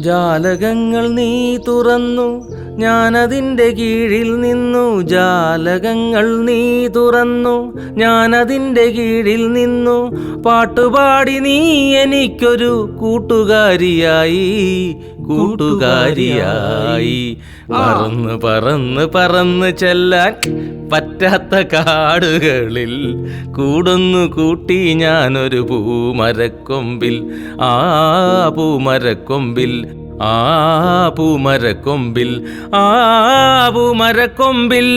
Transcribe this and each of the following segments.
ജാലകങ്ങൾ നീ തുറന്നു ഞാനതിന്റെ കീഴിൽ നിന്നു ജാലകങ്ങൾ നീ തുറന്നു. ഞാനതിന്റെ കീഴിൽ നിന്നു പാട്ടുപാടി നീ എനിക്കൊരു കൂട്ടുകാരിയായി. കൂട്ടുകാരിയായി. പറന്ന് പറന്ന് പറന്ന് ചെല്ലാൻ പറ്റാത്ത കാടുകളിൽ കൂടുന്നു കൂട്ടി ഞാനൊരു പൂമരക്കൊമ്പിൽ. ആ പൂമരക്കൊമ്പിൽ ആ പൂമരക്കൊമ്പിൽ ആ പൂമരക്കൊമ്പിൽ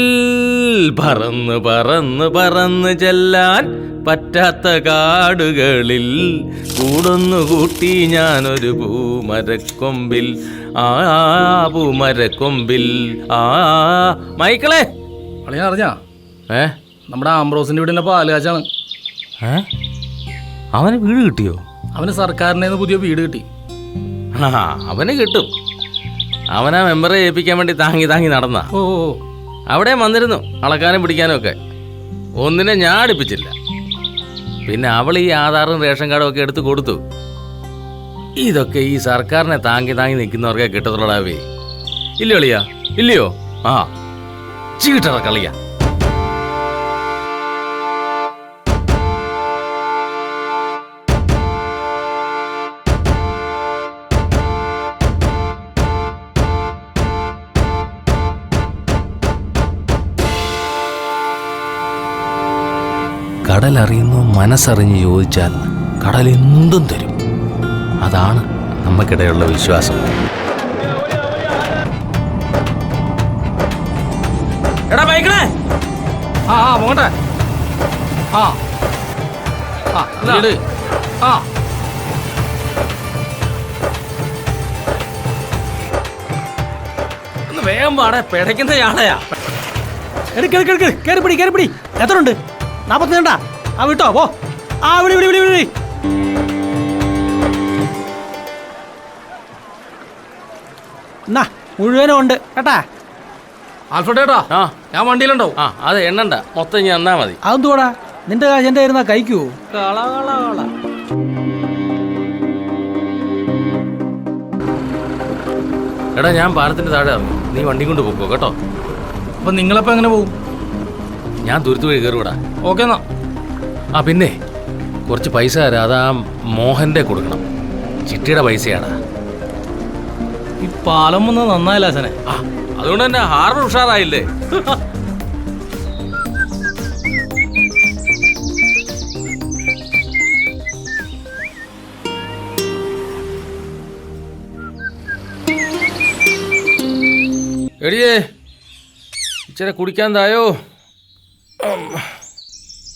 പറന്ന് പറന്ന് പറന്ന് ചെല്ലാൻ പറ്റാത്ത കാടുകളിൽ കൂടുന്നു കൂട്ടി ഞാനൊരു പൂമരക്കൊമ്പിൽ ആ പൂമരക്കൊമ്പിൽ. ആ മൈക്കിളെ. അളിയാ അറിഞ്ഞാ? ഏ? നമ്മുടെ ആംബ്രോസിന്റെ വീടിന്റെ പാലുകാച്ചാണ്. ഏ? അവന് വീട് കിട്ടിയോ? അവന് സർക്കാരിന്റെ പുതിയ വീട് കിട്ടി. ആ അവന് കിട്ടും. അവനാ മെമ്പറെ ഏൽപ്പിക്കാൻ വേണ്ടി താങ്ങി താങ്ങി നടന്ന. ഓ. അവിടെ വന്നിരുന്നു അളക്കാനും പിടിക്കാനും ഒക്കെ ഒന്നിനെ ഞാൻ അടുപ്പിച്ചില്ല പിന്നെ അവൾ ഈ ആധാറും റേഷൻ കാർഡും ഒക്കെ എടുത്ത് കൊടുത്തു. ഇതൊക്കെ ഈ സർക്കാരിനെ താങ്ങി താങ്ങി നിൽക്കുന്നവർക്കെ കിട്ടത്തുള്ളടാവേ. ഇല്ലയോ ഇല്ലയോ? ആ. ചീട്ടറ കളിയാ. കടലറിയുന്നു മനസ്സറിഞ്ഞ് ചോദിച്ചാൽ കടൽ എന്തും തരും. അതാണ് നമുക്കിടയുള്ള വിശ്വാസം. എടാ ആ ആ ആ ആ വീട്. ആ. ഒന്ന് വേഗം പാടെ പിടയ്ക്കുന്ന ആളെയാ. എടുക്കെടുക്കെടുക്ക് കയറിപ്പിടി കയറിപ്പിടി കയറി പിടി കയറി പിടി എത്ര ഉണ്ട് നാപ്പത്തി രണ്ടാ. ആ വിട്ടോ പോ. ആ വിളി വിളി വിളി വിളി. എന്നാ മുഴുവനും ഉണ്ട്. കേട്ടാ? ആൽഫട്ടേട്ടാ ആ. ഞാൻ വണ്ടിയിലുണ്ടോ? ആ അത് എണ്ണണ്ട. മൊത്തം ഞാൻ എന്നാ മതി. അതെന്തുവാടാ? നിന്റെ കാശ് എന്റെ ആയിരുന്നാ കഴിക്കൂ. കള കള കള. എടാ ഞാൻ പാലത്തിന്റെ താഴെ ഇറങ്ങും. നീ വണ്ടി കൊണ്ട് പോക്കോ കേട്ടോ? അപ്പൊ നിങ്ങളപ്പോ എങ്ങനെ പോകും ഞാൻ തുരുത്തു വഴി കയറൂടാ ഓക്കെ എന്നാ. ആ പിന്നെ. കുറച്ച് പൈസ തരാം. അതാ മോഹന്റെ കൊടുക്കണം. ചിട്ടിയുടെ പൈസയാടാ. ഈ പാലം വന്ന് നന്നായില്ല അച്ഛനെ. ആ അതുകൊണ്ട് തന്നെ ഹാർഡ് ഉഷാറായില്ലേ? എടിയേ ഇച്ചിരി കുടിക്കാൻ തായോ?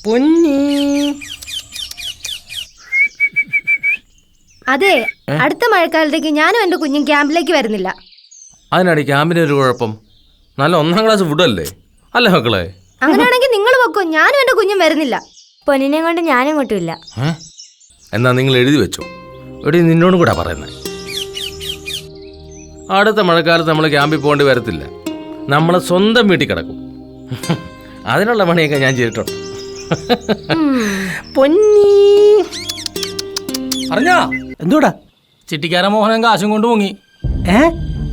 പൊന്നി. അതെ അടുത്ത മഴക്കാലത്തേക്ക് ഞാനും എന്റെ കുഞ്ഞും ക്യാമ്പിലേക്ക് വരുന്നില്ല. അതിനാണ് ക്യാമ്പിന് ഒരു കുഴപ്പം. നല്ല ഒന്നാം ക്ലാസ് ഫുഡല്ലേ? അല്ലേ മക്കളെ? അങ്ങനെയാണെങ്കിൽ നിങ്ങൾ വെക്കോ ഞാനും എന്റെ കുഞ്ഞും വരുന്നില്ല. പൊന്നിനെ കൊണ്ട് ഞാനും ഏ? എന്നാ നിങ്ങൾ എഴുതി വെച്ചോ. എടി നിന്നോട് കൂടാ പറയുന്നത് അടുത്ത മഴക്കാലത്ത് നമ്മൾ ക്യാമ്പിൽ പോകേണ്ടി വരത്തില്ല. നമ്മളെ സ്വന്തം വീട്ടിൽ കിടക്കും. അതിനുള്ള പണിയൊക്കെ ഞാൻ ചെയ്തിട്ടുണ്ട് പൊന്നി. അറിഞ്ഞാ? എന്തോടാ? ചിട്ടിക്കാരൻ മോഹനൻ കാശും കൊണ്ട് മുങ്ങി. ഏ?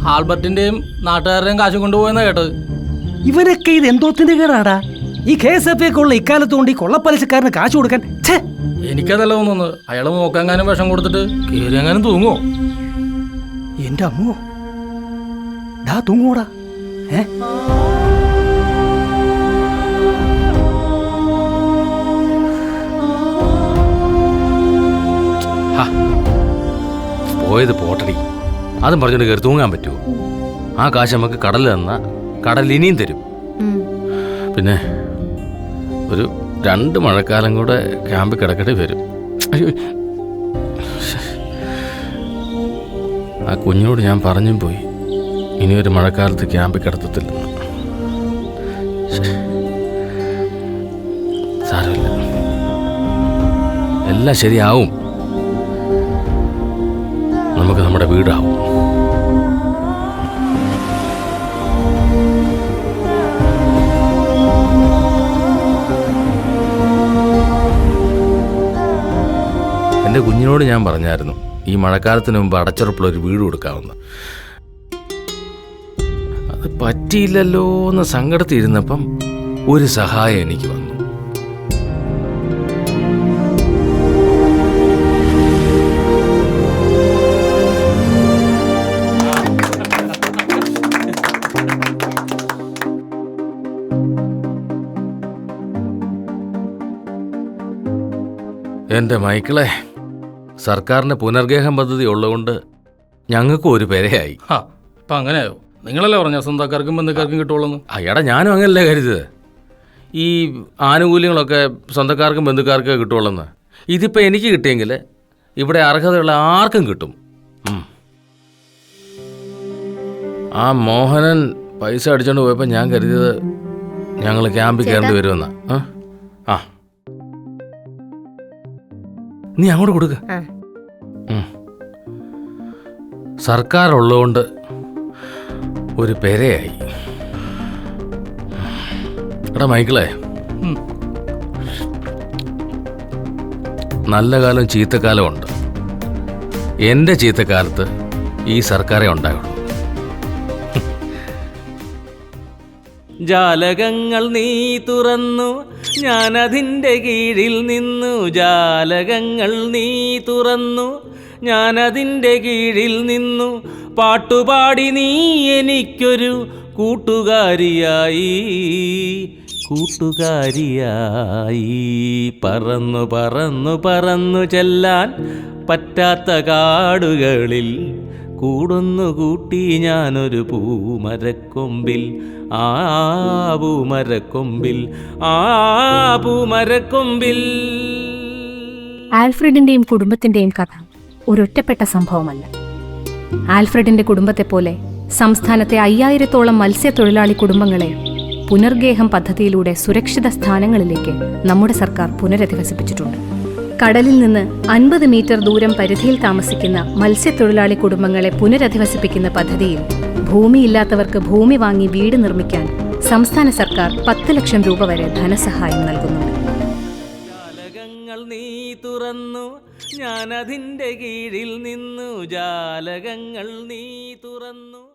ആൽബർട്ടിന്റെയും നാട്ടുകാരുടെയും കാശും കൊണ്ടുപോയെന്നാ കേട്ടത്. ഇവരൊക്കെ ഇത് എന്തോത്തിന്റെ കേടാടാ? ഈ കെ എസ് എഫ് ഒക്കെ ഉള്ള ഇക്കാലത്ത് കൊണ്ട് ഈ കൊള്ളപ്പലിശക്കാരന് കാശ് കൊടുക്കാൻ ഛേ. എനിക്കതല്ല തോന്നുന്നു അയാൾ നോക്കാങ്ങാനും വിഷം കൊടുത്തിട്ട് കയറിയെങ്ങാനും തൂങ്ങോ എന്റെ അമ്മോ. ഡാ തൂങ്ങൂടാ ഏ? പോയത് പോട്ടടി. അതും പറഞ്ഞിട്ട് കയറി തൂങ്ങാൻ പറ്റുമോ? ആ കാശ് നമുക്ക് കടലിൽ തന്ന കടൽ ഇനിയും തരും. പിന്നെ ഒരു രണ്ട് മഴക്കാലം കൂടെ ക്യാമ്പിൽ കിടക്കേണ്ടി വരും. ആ കുഞ്ഞോട് ഞാൻ പറഞ്ഞും പോയി. ഇനി ഒരു മഴക്കാലത്ത് ക്യാമ്പിൽ കിടത്തത്തില്ലെന്ന് സാരമില്ല. എല്ലാം ശരിയാവും. നമുക്ക് നമ്മുടെ വീടാവും. എന്റെ കുഞ്ഞിനോട് ഞാൻ പറഞ്ഞായിരുന്നു ഈ മഴക്കാലത്തിന് മുമ്പ് അടച്ചുറപ്പുള്ള ഒരു വീട് കൊടുക്കാമെന്ന് അത് പറ്റിയില്ലല്ലോ എന്ന് സങ്കടത്തിരുന്നപ്പം ഒരു സഹായം എനിക്ക് വന്നു. എന്റെ മൈക്കിളെ സർക്കാരിന്റെ പുനർഗേഹം പദ്ധതി ഉള്ളതുകൊണ്ട് ഞങ്ങൾക്കും ഒരു പെരയായി. ആ ഇപ്പം അങ്ങനെയോ നിങ്ങളല്ലേ പറഞ്ഞ സ്വന്തക്കാർക്കും ബന്ധുക്കാർക്കും കിട്ടുള്ളൂ അയ്യടാ ഞാനും അങ്ങനല്ലേ കരുതിയത്. ഈ ആനുകൂല്യങ്ങളൊക്കെ സ്വന്തക്കാർക്കും ബന്ധുക്കാർക്കും കിട്ടുള്ളെന്ന് ഇതിപ്പോൾ എനിക്ക് കിട്ടിയെങ്കിൽ ഇവിടെ അർഹതയുള്ള ആർക്കും കിട്ടും. ഉം. ആ മോഹനൻ പൈസ അടിച്ചോണ്ട് പോയപ്പോൾ ഞാൻ കരുതിയത് ഞങ്ങൾ ക്യാമ്പിൽ കയറേണ്ടി വരുമെന്നാ? ആ? നീ അങ്ങോട്ട് കൊടുക്ക. സർക്കാർ ഉള്ളതുകൊണ്ട് ഒരു പെരയായി. എടാ മൈക്കിളേ. നല്ല കാലം ചീത്തക്കാലമുണ്ട്. എന്റെ ചീത്തക്കാലത്ത് ഈ സർക്കാരേ ഉണ്ടായുള്ളൂ. ജാലകങ്ങൾ നീ തുറന്നു ഞാനതിന്റെ കീഴിൽ നിന്നു. ജാലകങ്ങൾ നീ തുറന്നു ഞാനതിന്റെ കീഴിൽ നിന്നു. പാട്ടുപാടി നീ എനിക്കൊരു കൂട്ടുകാരിയായി കൂട്ടുകാരിയായി. പറന്നു പറന്നു പറന്നു ചെല്ലാൻ പറ്റാത്ത കാടുകളിൽ കൂടുന്നു കൂട്ടി ഞാനൊരു പൂമരക്കൊമ്പിൽ. ആ പൂമരക്കൊമ്പിൽ. ആ പൂമരക്കൊമ്പിൽ. ആൽഫ്രഡിന്റെയും കുടുംബത്തിന്റെയും കഥ ഒരൊറ്റപ്പെട്ട സംഭവമല്ല. ആൽഫ്രഡിന്റെ കുടുംബത്തെ പോലെ സംസ്ഥാനത്തെ അയ്യായിരത്തോളം മത്സ്യത്തൊഴിലാളി കുടുംബങ്ങളെ പുനർഗേഹം പദ്ധതിയിലൂടെ സുരക്ഷിത സ്ഥാനങ്ങളിലേക്ക് നമ്മുടെ സർക്കാർ പുനരധിവസിപ്പിച്ചിട്ടുണ്ട്. കടലിൽ നിന്ന് അൻപത് മീറ്റർ ദൂരം പരിധിയിൽ താമസിക്കുന്ന മത്സ്യത്തൊഴിലാളി കുടുംബങ്ങളെ പുനരധിവസിപ്പിക്കുന്ന പദ്ധതിയിൽ ഭൂമിയില്ലാത്തവർക്ക് ഭൂമി വാങ്ങി വീട് നിർമ്മിക്കാൻ സംസ്ഥാന സർക്കാർ പത്ത് ലക്ഷം രൂപ വരെ ധനസഹായം നൽകുന്നുണ്ട് നീ തുറന്നു കീഴിൽ നിന്നു. ജാലകങ്ങൾ നീ തുറന്നു.